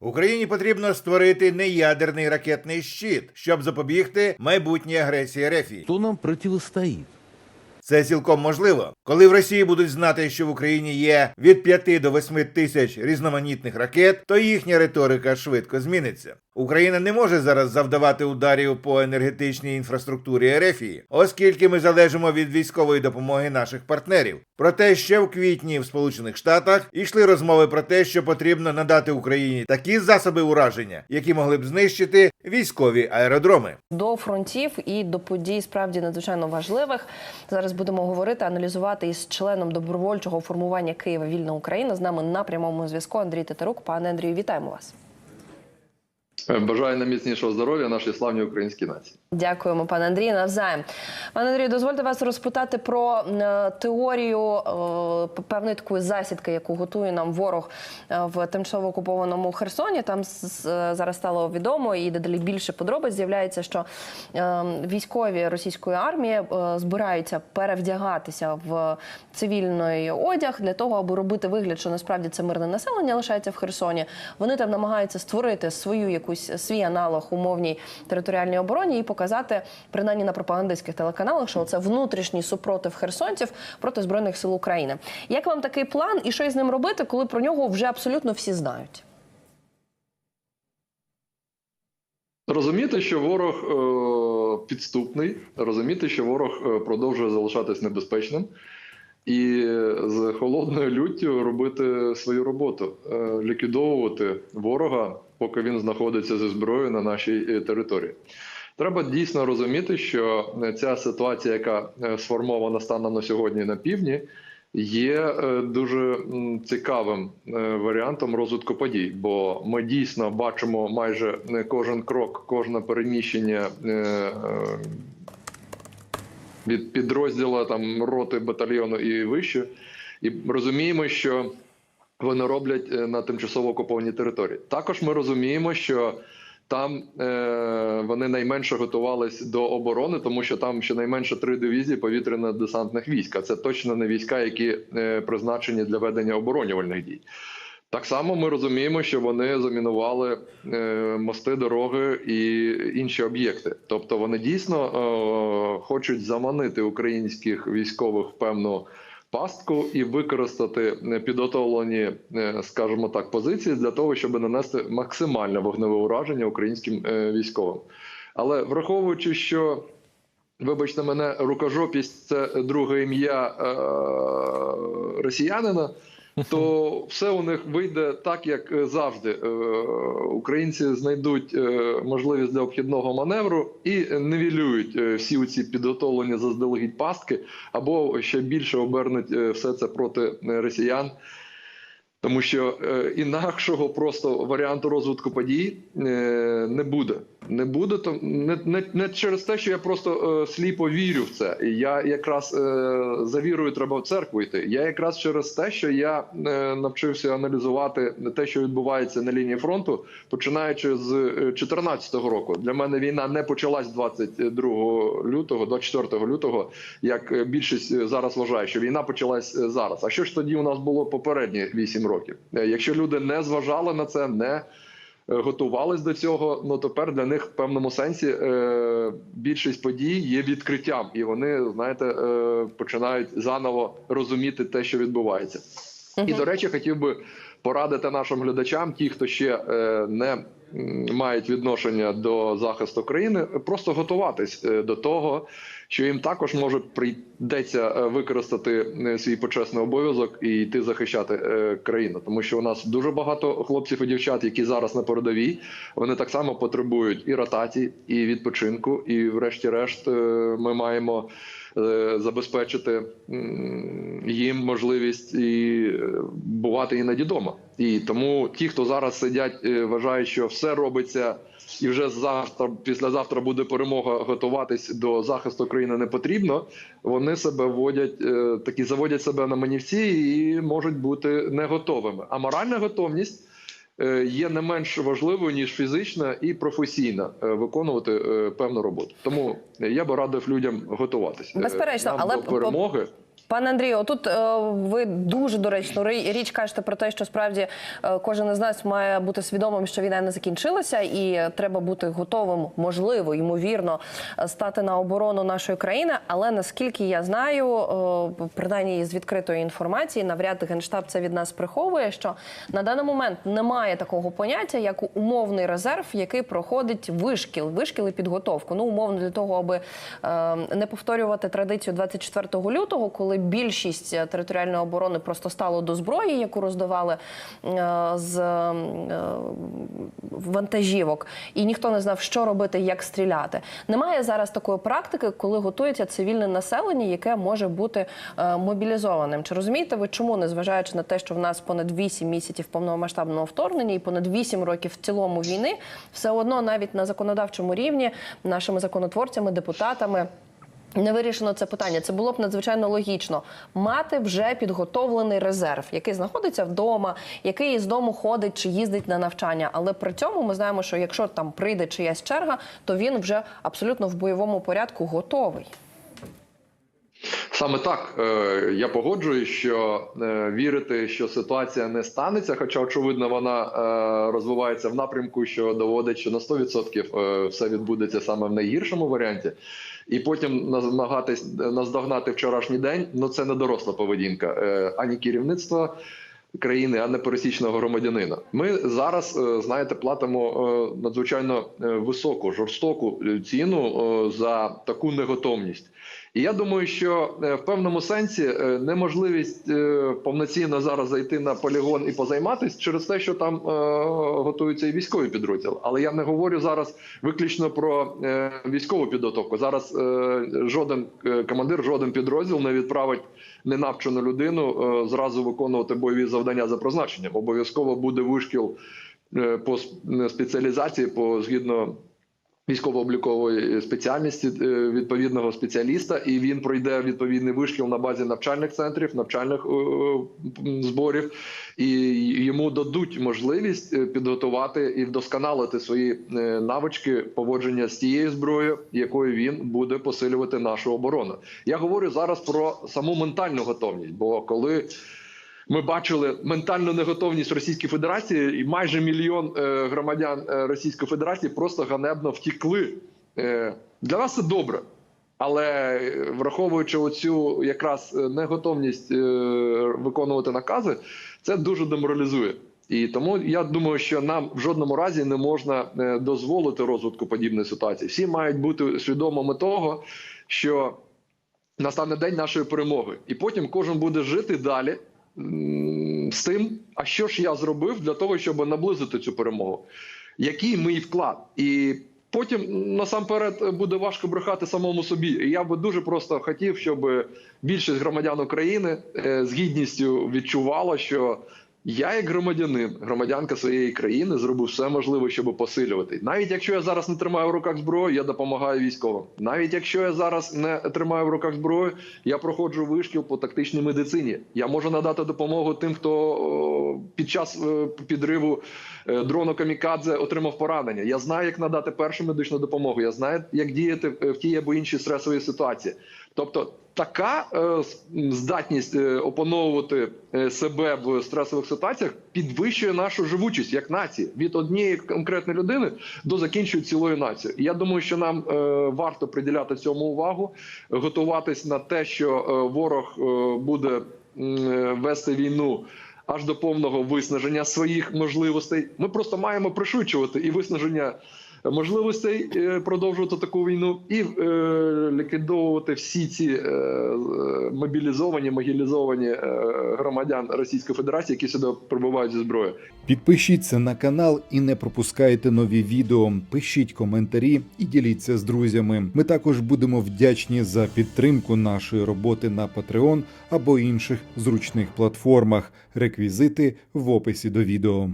Україні потрібно створити неядерний ракетний щит, щоб запобігти майбутній агресії Рефі. Хто нам протистоїть? Це цілком можливо, коли в Росії будуть знати, що в Україні є від 5 до 8 тисяч різноманітних ракет, то їхня риторика швидко зміниться. Україна не може зараз завдавати ударів по енергетичній інфраструктурі РФ, оскільки ми залежимо від військової допомоги наших партнерів. Проте ще в квітні в Сполучених Штатах йшли розмови про те, що потрібно надати Україні такі засоби ураження, які могли б знищити військові аеродроми. до фронтів і до подій справді надзвичайно важливих. Зараз будемо говорити, аналізувати із членом добровольчого формування Києва Вільна Україна. З нами на прямому зв'язку Андрій Тетерук. Пане Андрію, вітаємо вас. Бажаю найміцнішого здоров'я нашій славній українській нації. Дякуємо, пане Андрію. Навзаєм. Пане Андрію, дозвольте вас розпитати про е, теорію е, певної такої засідки, яку готує нам ворог е, в тимчасово окупованому Херсоні. Там зараз стало відомо і дедалі більше подробиць з'являється, що військові російської армії збираються перевдягатися в цивільний одяг для того, аби робити вигляд, що насправді це мирне населення лишається в Херсоні. Вони там намагаються створити свою якусь свій аналог умовній територіальній обороні і показати принаймні на пропагандистських телеканалах, що це внутрішній супротив херсонців проти збройних сил України. Як вам такий план і що із ним робити, коли про нього вже абсолютно всі знають? Розуміти, що ворог е, підступний, розуміти, що ворог е, продовжує залишатись небезпечним, і з холодною люттю робити свою роботу, е, ліквідовувати ворога, поки він знаходиться зі зброєю на нашій е, території. Треба дійсно розуміти, що е, ця ситуація, яка е, сформована станом на сьогодні на півдні, є дуже цікавим варіантом розвитку подій, бо ми дійсно бачимо майже кожен крок, кожне переміщення від підрозділу там роти батальйону і вище, і розуміємо, що вони роблять е, на тимчасово окупованій території. Також ми розуміємо, що там е, вони найменше готувались до оборони, тому що там щонайменше три дивізії повітряно-десантних військ. А це точно не війська, які е, призначені для ведення оборонювальних дій. Так само ми розуміємо, що вони замінували е, мости, дороги і інші об'єкти. Тобто вони дійсно е, хочуть заманити українських військових в певну пастку і використати е, підготовлені, е, скажімо так, позиції для того, щоб нанести максимальне вогневе ураження українським е, військовим. Але враховуючи, що Вибачте мене, рукожопість це друге ім'я е, росіянина, то все у них вийде так, як е, завжди. Е, Українці знайдуть е, можливість для обхідного маневру і невілюють всі ці підготовлені заздалегідь пастки, або ще більше обернуть все це проти росіян. Тому що інакшого просто варіанту розвитку подій не буде. Не буде то не, не, не через те, що я просто е, сліпо вірю в це. І Я якраз е, за вірою треба в церкву йти. Я якраз через те, що я е, навчився аналізувати те, що відбувається на лінії фронту, починаючи з 2014 року. Для мене війна не почалась 22 лютого, 24 лютого, як е, більшість е, зараз вважає, що війна почалась е, зараз. А що ж тоді у нас було попередні 8 років? Е, Якщо люди не зважали на це, не е, готувались до цього. Ну тепер для них в певному сенсі е, більшість подій є відкриттям, і вони знаєте е, починають заново розуміти те, що відбувається. І до речі, хотів би порадити нашим глядачам, ті, хто ще е, не мають відношення до захисту країни, просто готуватись е, до того, що їм також може прийдеться е, використати свій почесний обов'язок і йти захищати країну, тому що у нас дуже багато хлопців і дівчат, які зараз на передовій, вони так само потребують і ротації, і відпочинку. І, врешті-решт, ми маємо забезпечити їм можливість і е, бувати іноді вдома. І тому ті, хто зараз сидять, е, вважають, що все робиться. І вже завтра, післязавтра буде перемога. Готуватись до захисту країни не потрібно. Вони себе вводять, е, такі заводять себе на манівці і можуть бути не готовими. А моральна готовність е, є не менш важливою ніж фізична і професійна е, виконувати е, певну роботу. Тому я би радив людям готуватися. Е, Безперечно, нам але до перемоги. Пане Андрію, отут е, ви дуже доречну ри- річ кажете про те, що справді е, кожен із нас має бути свідомим, що війна не закінчилася, і треба бути готовим, можливо, ймовірно, стати на оборону нашої країни. Але наскільки я знаю, е, принаймні з відкритої інформації, навряд генштаб це від нас приховує, що на даний момент немає такого поняття, як умовний резерв, який проходить вишкіл, вишкіл і підготовку. Ну, умовно для того, аби не повторювати традицію 24 лютого, коли більшість е, територіальної оборони просто стало до зброї, яку роздавали е, з е, вантажівок, і ніхто не знав, що робити, як стріляти. Немає зараз такої практики, коли готується цивільне населення, яке може бути мобілізованим. Чи розумієте ви, чому, незважаючи на те, що в нас понад 8 місяців повномасштабного вторгнення і понад 8 років в цілому війни, все одно навіть на законодавчому рівні нашими законотворцями, депутатами. Не вирішено це питання. Це було б надзвичайно логічно мати вже підготовлений резерв, який знаходиться вдома, який із дому ходить чи їздить на навчання. Але при цьому ми знаємо, що якщо там прийде чиясь черга, то він вже абсолютно в бойовому порядку готовий. Саме так е, я погоджуюсь, що е, вірити, що ситуація не станеться, хоча очевидно вона е, розвивається в напрямку, що доводить, що на 100% е, все відбудеться саме в найгіршому варіанті, і потім намагатись наздогнати вчорашній день. Ну це не доросла поведінка ані керівництва. країни, а не пересічного громадянина. Ми зараз, знаєте, платимо надзвичайно високу, жорстоку ціну за таку неготовність. І я думаю, що е, в певному сенсі е, неможливість е, повноцінно зараз зайти на полігон і позайматися через те, що там готуються і військові підрозділ. Але я не говорю зараз виключно про військову підготовку. Зараз жоден командир, жоден підрозділ не відправить ненавчену людину зразу виконувати бойові завдання за призначенням. Обов'язково буде вишкіл по спеціалізації, по згідно військово-облікової спеціальності е, відповідного спеціаліста, і він пройде відповідний вишкіл на базі навчальних центрів, навчальних е, зборів, і йому дадуть можливість е, підготувати і вдосконалити свої е, навички поводження з тією зброєю, якою він буде посилювати нашу оборону. Я говорю зараз про саму ментальну готовність, бо коли ми бачили ментальну неготовність Російської Федерації, і майже мільйон е, громадян е, Російської Федерації просто ганебно втікли. Е, для нас це добре. Але враховуючи оцю якраз неготовність виконувати накази, це дуже деморалізує. І тому я думаю, що нам в жодному разі не можна дозволити розвитку подібної ситуації. Всі мають бути свідомими того, що настане день нашої перемоги, і потім кожен буде жити далі з тим, а що ж я зробив для того, щоб наблизити цю перемогу, який мій вклад, і потім насамперед буде важко брехати самому собі. І я би дуже просто хотів, щоб більшість громадян України е, з гідністю відчувала, що. Я, як громадянин, громадянка своєї країни, зробив все можливе, щоб посилювати. Навіть якщо я зараз не тримаю в руках зброю, я допомагаю військовим. Навіть якщо я зараз не тримаю в руках зброю, я проходжу вишкіл по тактичній медицині. Я можу надати допомогу тим, хто під час е, підриву е, дрону камікадзе отримав поранення. Я знаю, як надати першу медичну допомогу. Я знаю, як діяти в тій або іншій стресовій ситуації. Тобто, така е, здатність е, опановувати е, себе в стресових ситуаціях підвищує нашу живучість як нації від однієї конкретної людини до закінчує цілої нації. Я думаю, що нам варто приділяти цьому увагу, готуватись на те, що ворог буде вести війну. Аж до повного виснаження своїх можливостей. Ми просто маємо пришвидшувати і виснаження можливостей е, продовжувати таку війну, і е, ліквідовувати всі ці е, мобілізовані, могілізовані громадян Російської Федерації, які сюди прибувають зі зброєю. Підпишіться на канал і не пропускайте нові відео. Пишіть коментарі і діліться з друзями. Ми також будемо вдячні за підтримку нашої роботи на Patreon або інших зручних платформах. Реквізити в описі до відео.